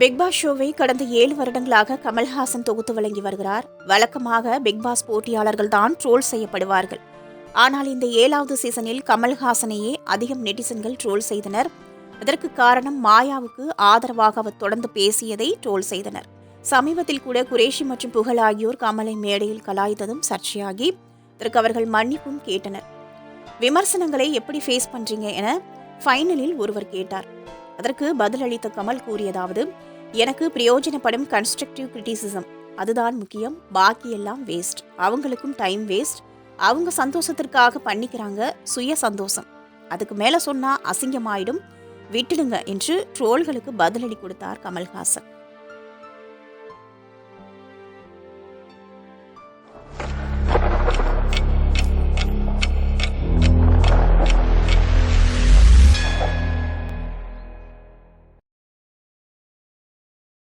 Bigg Boss ஷோவை கடந்த ஏழு வருடங்களாக கமல்ஹாசன் தொகுத்து வழங்கி வருகிறார். வழக்கமாக பிக்பாஸ் போட்டியாளர்கள் தான் ட்ரோல் செய்யப்படுவார்கள். ஆனால் இந்த ஏழாவது சீசனில் கமல்ஹாசனையே அதிகம் நெட்டிசன்கள் ட்ரோல் செய்தனர். அதற்கு காரணம் மாயாவுக்கு ஆதரவாக அவர் தொடர்ந்து பேசியதை ட்ரோல் செய்தனர். சமீபத்தில் கூட குரேஷி மற்றும் புகழ் ஆகியோர் கமலை மேடையில் கலாய்த்ததும் சர்ச்சையாகி அதற்கு அவர்கள் மன்னிப்பும் கேட்டனர். விமர்சனங்களை எப்படி ஃபேஸ் பண்றீங்க என ஃபைனலில் ஒருவர் கேட்டார். அதற்கு பதிலளித்த கமல் கூறியதாவது எனக்கு பிரயோஜனப்படும் கன்ஸ்ட்ரக்டிவ் கிரிட்டிசிசம் அதுதான் முக்கியம். பாக்கி எல்லாம் வேஸ்ட் அவங்களுக்கும் டைம் வேஸ்ட் அவங்க சந்தோஷத்திற்காக பண்ணிக்கிறாங்க சுய சந்தோஷம். அதுக்கு மேலே சொன்னால் அசிங்கமாயிடும். விட்டுடுங்க என்று ட்ரோல்களுக்கு பதிலடி கொடுத்தார் கமல்ஹாசன்.